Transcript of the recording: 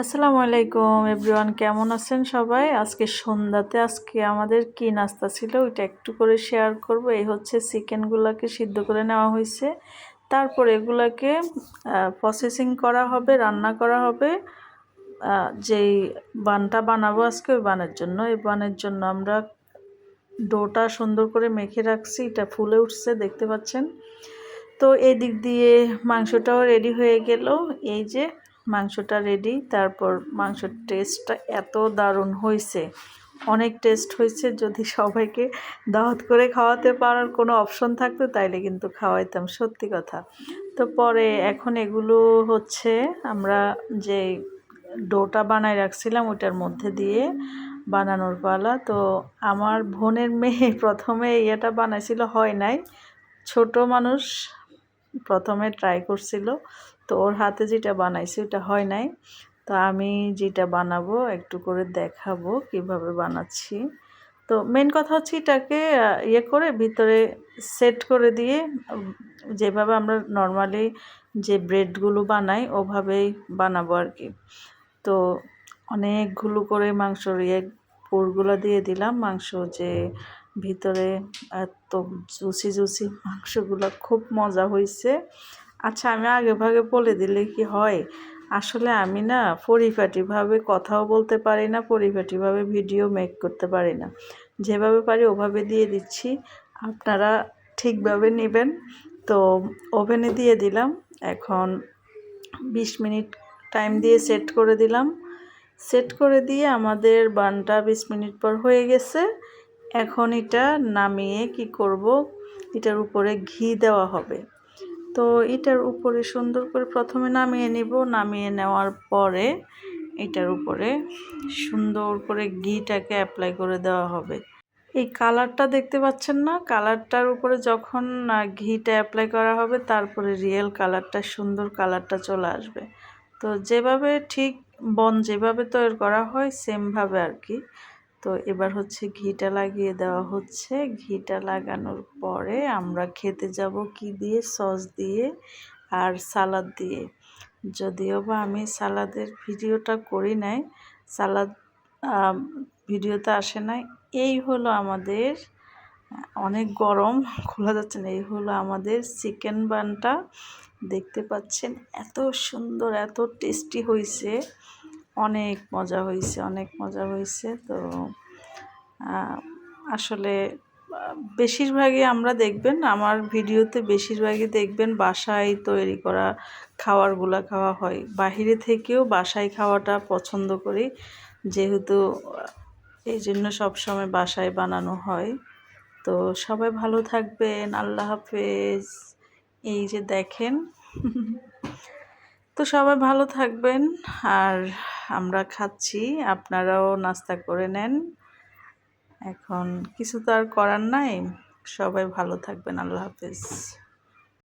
আসসালামু আলাইকুম, এভরিওয়ান কেমন আছেন সবাই? আজকে সন্ধ্যাতে আজকে আমাদের কি নাস্তা ছিল ওইটা একটু করে শেয়ার করব। এই হচ্ছে চিকেনগুলোকে সিদ্ধ করে নেওয়া হয়েছে। তারপর এগুলাকে প্রসেসিং করা হবে, রান্না করা হবে। যেই বানটা বানাবো আজকে ওই বানের জন্য। এই বানের জন্য আমরা ডোটা সুন্দর করে মেখে রাখছি, এটা ফুলে উঠছে, দেখতে পাচ্ছেন। তো এই দিক দিয়ে মাংসটাও রেডি হয়ে গেল। এই যে মাংসটা রেডি তারপর মাংসের টেস্টটা এত দারুণ হয়েছে অনেক টেস্ট হয়েছে যদি সবাইকে দাওয়াত করে খাওয়াতে পারার কোনো অপশন থাকতো, তাইলে কিন্তু খাওয়াইতাম, সত্যি কথা। তো পরে এখন এগুলো হচ্ছে, আমরা যে ডোটা বানায় রাখছিলাম ওটার মধ্যে দিয়ে বানানোর পালা। তো আমার বোনের মেয়ে প্রথমে ইয়েটা বানাইছিল, হয় নাই। ছোট মানুষ প্রথমে ট্রাই করছিল। তো ওর হাতে যেটা বানাইছে ওটা হয় নাই। তো আমি যেটা বানাবো একটু করে দেখাবো কীভাবে বানাচ্ছি। তো মেন কথা হচ্ছে এটাকে ইয়ে করে ভিতরে সেট করে দিয়ে যেভাবে আমরা নর্মালি যে ব্রেডগুলো বানাই ওভাবেই বানাবো আর কি। তো অনেকগুলো করে মাংসর ইয়ে পুরগুলো দিয়ে দিলাম। মাংস যে ভিতরে এত জুসি জুসি মাংসগুলো খুব মজা হয়েছে আচ্ছা আমি আগে ভাগে বলে দিলে কি হয়? আসলে আমি না পরিপাটিভাবে কথাও বলতে পারি না, পরিপাটিভাবে ভিডিও মেক করতে পারি না। যেভাবে পারি ওভাবে দিয়ে দিচ্ছি। আপনারা ঠিকভাবে নেবেন। তো ওভেনে দিয়ে দিলাম। এখন ২০ মিনিট টাইম দিয়ে সেট করে দিলাম। সেট করে দিয়ে আমাদের বানটা ২০ মিনিট পর হয়ে গেছে। এখন এটা নামিয়ে কি করব? এটার উপরে ঘি দেওয়া হবে। তো এটার উপরে সুন্দর করে প্রথমে নামিয়ে নিব। নামিয়ে নেওয়ার পরে এটার উপরে সুন্দর করে ঘিটাকে অ্যাপ্লাই করে দেওয়া হবে। এই কালারটা দেখতে পাচ্ছেন না? কালারটার উপরে যখন ঘিটা অ্যাপ্লাই করা হবে, তারপরে রিয়েল কালারটা সুন্দর কালারটা চলে আসবে। তো যেভাবে ঠিক, বন যেভাবে তৈরি করা হয় সেমভাবে আর কি। তো এবার হচ্ছে ঘিটা লাগিয়ে দেওয়া হচ্ছে। ঘিটা লাগানোর পরে আমরা খেতে যাব কি দিয়ে? সস দিয়ে আর সালাদ দিয়ে। যদিও বা আমি সালাদের ভিডিওটা করি নাই, সালাদ ভিডিওতে আসে নাই। এই হলো আমাদের, অনেক গরম, খোলা যাচ্ছে না। এই হলো আমাদের চিকেন বানটা। দেখতে পাচ্ছেন এত সুন্দর, এত টেস্টি হয়েছে অনেক মজা হয়েছে, অনেক মজা হয়েছে। তো আসলে, বেশিরভাগই আমরা দেখবেন, আমার ভিডিওতে বেশিরভাগই দেখবেন বাসায় তৈরি করা খাবারগুলো খাওয়া হয়। বাহিরে থেকেও বাসায় খাওয়াটা পছন্দ করি। যেহেতু, এই জন্য সবসময় বাসায় বানানো হয়। তো, সবাই ভালো থাকবেন, আল্লাহ হাফেজ। এই যে দেখেন, তো সবাই ভালো থাকবেন। আর আমরা খাচ্ছি, আপনারাও নাস্তা করে নেন। এখন কিছু তো আর করার নাই। সবাই ভালো থাকবেন, আল্লাহ হাফেজ।